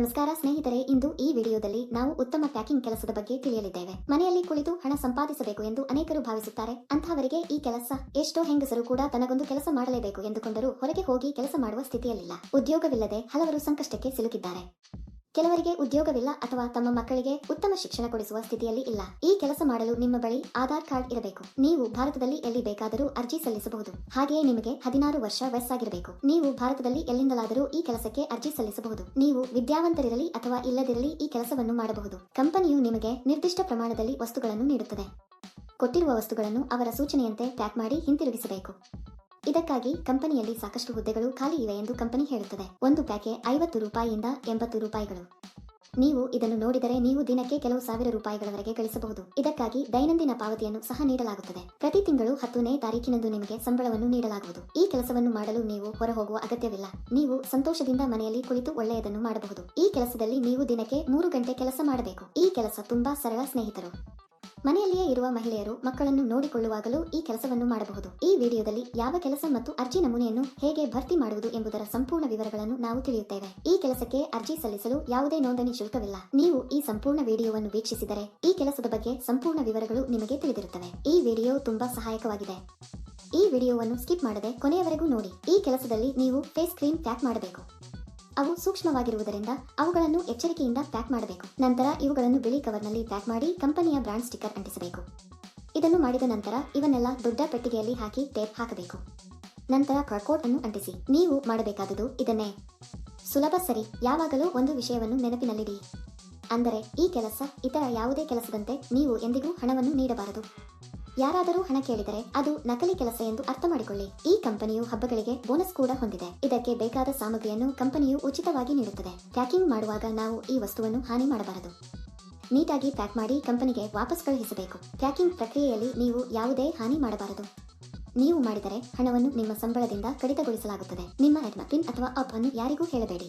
ನಮಸ್ಕಾರ ಸ್ನೇಹಿತರೆ, ಇಂದು ಈ ವಿಡಿಯೋದಲ್ಲಿ ನಾವು ಉತ್ತಮ ಪ್ಯಾಕಿಂಗ್ ಕೆಲಸದ ಬಗ್ಗೆ ತಿಳಿಯಲಿದ್ದೇವೆ. ಮನೆಯಲ್ಲಿ ಕುಳಿತು ಹಣ ಸಂಪಾದಿಸಬೇಕು ಎಂದು ಅನೇಕರು ಭಾವಿಸುತ್ತಾರೆ. ಅಂತಹವರಿಗೆ ಈ ಕೆಲಸ ಎಷ್ಟೋ ಹೆಂಗಸರು ಕೂಡ ತನಗೊಂದು ಕೆಲಸ ಮಾಡಲೇಬೇಕು ಎಂದುಕೊಂಡರೂ ಹೊರಗೆ ಹೋಗಿ ಕೆಲಸ ಮಾಡುವ ಸ್ಥಿತಿಯಲ್ಲಿಲ್ಲ. ಉದ್ಯೋಗವಿಲ್ಲದೆ ಹಲವರು ಸಂಕಷ್ಟಕ್ಕೆ ಸಿಲುಕಿದ್ದಾರೆ. ಕೆಲವರಿಗೆ ಉದ್ಯೋಗವಿಲ್ಲ ಅಥವಾ ತಮ್ಮ ಮಕ್ಕಳಿಗೆ ಉತ್ತಮ ಶಿಕ್ಷಣ ಕೊಡಿಸುವ ಸ್ಥಿತಿಯಲ್ಲಿ ಇಲ್ಲ. ಈ ಕೆಲಸ ಮಾಡಲು ನಿಮ್ಮ ಬಳಿ ಆಧಾರ್ ಕಾರ್ಡ್ ಇರಬೇಕು. ನೀವು ಭಾರತದಲ್ಲಿ ಎಲ್ಲಿ ಬೇಕಾದರೂ ಅರ್ಜಿ ಸಲ್ಲಿಸಬಹುದು. ಹಾಗೆಯೇ ನಿಮಗೆ ಹದಿನಾರು ವರ್ಷ ವಯಸ್ಸಾಗಿರಬೇಕು. ನೀವು ಭಾರತದಲ್ಲಿ ಎಲ್ಲಿಂದಲಾದರೂ ಈ ಕೆಲಸಕ್ಕೆ ಅರ್ಜಿ ಸಲ್ಲಿಸಬಹುದು. ನೀವು ವಿದ್ಯಾವಂತರಿರಲಿ ಅಥವಾ ಇಲ್ಲದಿರಲಿ ಈ ಕೆಲಸವನ್ನು ಮಾಡಬಹುದು. ಕಂಪನಿಯು ನಿಮಗೆ ನಿರ್ದಿಷ್ಟ ಪ್ರಮಾಣದಲ್ಲಿ ವಸ್ತುಗಳನ್ನು ನೀಡುತ್ತದೆ. ಕೊಟ್ಟಿರುವ ವಸ್ತುಗಳನ್ನು ಅವರ ಸೂಚನೆಯಂತೆ ಪ್ಯಾಕ್ ಮಾಡಿ ಹಿಂತಿರುಗಿಸಬೇಕು. ಇದಕ್ಕಾಗಿ ಕಂಪನಿಯಲ್ಲಿ ಸಾಕಷ್ಟು ಹುದ್ದೆಗಳು ಖಾಲಿ ಇವೆ ಎಂದು ಕಂಪನಿ ಹೇಳುತ್ತದೆ. ಒಂದು ಪ್ಯಾಕೆ ಐವತ್ತು ರೂಪಾಯಿಯಿಂದ ಎಂಬತ್ತು ರೂಪಾಯಿಗಳು. ನೀವು ಇದನ್ನು ನೋಡಿದರೆ ನೀವು ದಿನಕ್ಕೆ ಕೆಲವು ಸಾವಿರ ರೂಪಾಯಿಗಳವರೆಗೆ ಗಳಿಸಬಹುದು. ಇದಕ್ಕಾಗಿ ದೈನಂದಿನ ಪಾವತಿಯನ್ನು ಸಹ ನೀಡಲಾಗುತ್ತದೆ. ಪ್ರತಿ ತಿಂಗಳು ಹತ್ತನೇ ತಾರೀಕಿನಂದು ನಿಮಗೆ ಸಂಬಳವನ್ನು ನೀಡಲಾಗುವುದು. ಈ ಕೆಲಸವನ್ನು ಮಾಡಲು ನೀವು ಹೊರಹೋಗುವ ಅಗತ್ಯವಿಲ್ಲ. ನೀವು ಸಂತೋಷದಿಂದ ಮನೆಯಲ್ಲಿ ಕುಳಿತು ಒಳ್ಳೆಯದನ್ನು ಮಾಡಬಹುದು. ಈ ಕೆಲಸದಲ್ಲಿ ನೀವು ದಿನಕ್ಕೆ ಮೂರು ಗಂಟೆ ಕೆಲಸ ಮಾಡಬೇಕು. ಈ ಕೆಲಸ ತುಂಬಾ ಸರಳ ಸ್ನೇಹಿತರು. ಮನೆಯಲ್ಲಿಯೇ ಇರುವ ಮಹಿಳೆಯರು ಮಕ್ಕಳನ್ನು ನೋಡಿಕೊಳ್ಳುವಾಗಲೂ ಈ ಕೆಲಸವನ್ನು ಮಾಡಬಹುದು. ಈ ವಿಡಿಯೋದಲ್ಲಿ ಯಾವ ಕೆಲಸ ಮತ್ತು ಅರ್ಜಿ ನಮೂನೆಯನ್ನು ಹೇಗೆ ಭರ್ತಿ ಮಾಡುವುದು ಎಂಬುದರ ಸಂಪೂರ್ಣ ವಿವರಗಳನ್ನು ನಾವು ತಿಳಿಯುತ್ತೇವೆ. ಈ ಕೆಲಸಕ್ಕೆ ಅರ್ಜಿ ಸಲ್ಲಿಸಲು ಯಾವುದೇ ನೋಂದಣಿ ಶುಲ್ಕವಿಲ್ಲ. ನೀವು ಈ ಸಂಪೂರ್ಣ ವಿಡಿಯೋವನ್ನು ವೀಕ್ಷಿಸಿದರೆ ಈ ಕೆಲಸದ ಬಗ್ಗೆ ಸಂಪೂರ್ಣ ವಿವರಗಳು ನಿಮಗೆ ತಿಳಿದಿರುತ್ತವೆ. ಈ ವಿಡಿಯೋ ತುಂಬಾ ಸಹಾಯಕವಾಗಿದೆ. ಈ ವಿಡಿಯೋವನ್ನು ಸ್ಕಿಪ್ ಮಾಡದೆ ಕೊನೆಯವರೆಗೂ ನೋಡಿ. ಈ ಕೆಲಸದಲ್ಲಿ ನೀವು ಫೇಸ್ ಕ್ರೀಮ್ ಪ್ಯಾಕ್ ಮಾಡಬೇಕು. ಅವು ಸೂಕ್ಷ್ಮವಾಗಿರುವುದರಿಂದ ಅವುಗಳನ್ನು ಎಚ್ಚರಿಕೆಯಿಂದ ಪ್ಯಾಕ್ ಮಾಡಬೇಕು. ನಂತರ ಇವುಗಳನ್ನು ಬಿಳಿ ಕವರ್ನಲ್ಲಿ ಪ್ಯಾಕ್ ಮಾಡಿ ಕಂಪನಿಯ ಬ್ರಾಂಡ್ ಸ್ಟಿಕ್ಕರ್ ಅಂಟಿಸಬೇಕು. ಇದನ್ನು ಮಾಡಿದ ನಂತರ ಇವನ್ನೆಲ್ಲ ದೊಡ್ಡ ಪೆಟ್ಟಿಗೆಯಲ್ಲಿ ಹಾಕಿ ಟೇಪ್ ಹಾಕಬೇಕು. ನಂತರ ಕಾರ್ಕೋಡ್ ಅನ್ನು ಅಂಟಿಸಿ. ನೀವು ಮಾಡಬೇಕಾದುದು ಇದನ್ನೇ. ಸುಲಭ ಸರಿ. ಯಾವಾಗಲೂ ಒಂದು ವಿಷಯವನ್ನು ನೆನಪಿನಲ್ಲಿಡಿ. ಅಂದರೆ ಈ ಕೆಲಸ ಇತರ ಯಾವುದೇ ಕೆಲಸದಂತೆ ನೀವು ಎಂದಿಗೂ ಹಣವನ್ನು ನೀಡಬಾರದು. ಯಾರಾದರೂ ಹಣ ಕೇಳಿದರೆ ಅದು ನಕಲಿ ಕೆಲಸ ಎಂದು ಅರ್ಥ ಮಾಡಿಕೊಳ್ಳಿ ಈ ಕಂಪನಿಯು ಹಬ್ಬಗಳಿಗೆ ಬೋನಸ್ ಕೂಡ ಹೊಂದಿದೆ. ಇದಕ್ಕೆ ಬೇಕಾದ ಸಾಮಗ್ರಿಯನ್ನು ಕಂಪನಿಯು ಉಚಿತವಾಗಿ ನೀಡುತ್ತದೆ. ಪ್ಯಾಕಿಂಗ್ ಮಾಡುವಾಗ ನಾವು ಈ ವಸ್ತುವನ್ನು ಹಾನಿ ಮಾಡಬಾರದು. ನೀಟಾಗಿ ಪ್ಯಾಕ್ ಮಾಡಿ ಕಂಪನಿಗೆ ವಾಪಸ್ ಕಳುಹಿಸಬೇಕು. ಪ್ಯಾಕಿಂಗ್ ಪ್ರಕ್ರಿಯೆಯಲ್ಲಿ ನೀವು ಯಾವುದೇ ಹಾನಿ ಮಾಡಬಾರದು. ನೀವು ಮಾಡಿದರೆ ಹಣವನ್ನು ನಿಮ್ಮ ಸಂಬಳದಿಂದ ಕಡಿತಗೊಳಿಸಲಾಗುತ್ತದೆ. ನಿಮ್ಮ ಹೆಡ್ನ ಪಿನ್ ಅಥವಾ ಅಪ್ ಅನ್ನು ಯಾರಿಗೂ ಹೇಳಬೇಡಿ.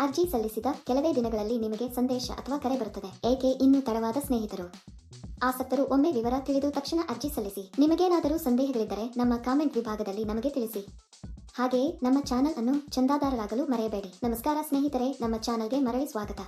ಅರ್ಜಿ ಸಲ್ಲಿಸಿದ ಕೆಲವೇ ದಿನಗಳಲ್ಲಿ ನಿಮಗೆ ಸಂದೇಶ ಅಥವಾ ಕರೆ ಬರುತ್ತದೆ. ಏಕೆ ಇನ್ನೂ ತಡವಾದ ಸ್ನೇಹಿತರು? ಆಸಕ್ತರು ಒಮ್ಮೆ ವಿವರ ತಿಳಿದು ತಕ್ಷಣ ಅರ್ಜಿ ಸಲ್ಲಿಸಿ. ನಿಮಗೇನಾದರೂ ಸಂದೇಹಗಳಿದ್ದರೆ ನಮ್ಮ ಕಾಮೆಂಟ್ ವಿಭಾಗದಲ್ಲಿ ನಮಗೆ ತಿಳಿಸಿ. ಹಾಗೆಯೇ ನಮ್ಮ ಚಾನಲ್ ಅನ್ನು ಚಂದಾದಾರರಾಗಲು ಮರೆಯಬೇಡಿ. ನಮಸ್ಕಾರ ಸ್ನೇಹಿತರೆ, ನಮ್ಮ ಚಾನಲ್ಗೆ ಮರಳಿ ಸ್ವಾಗತ.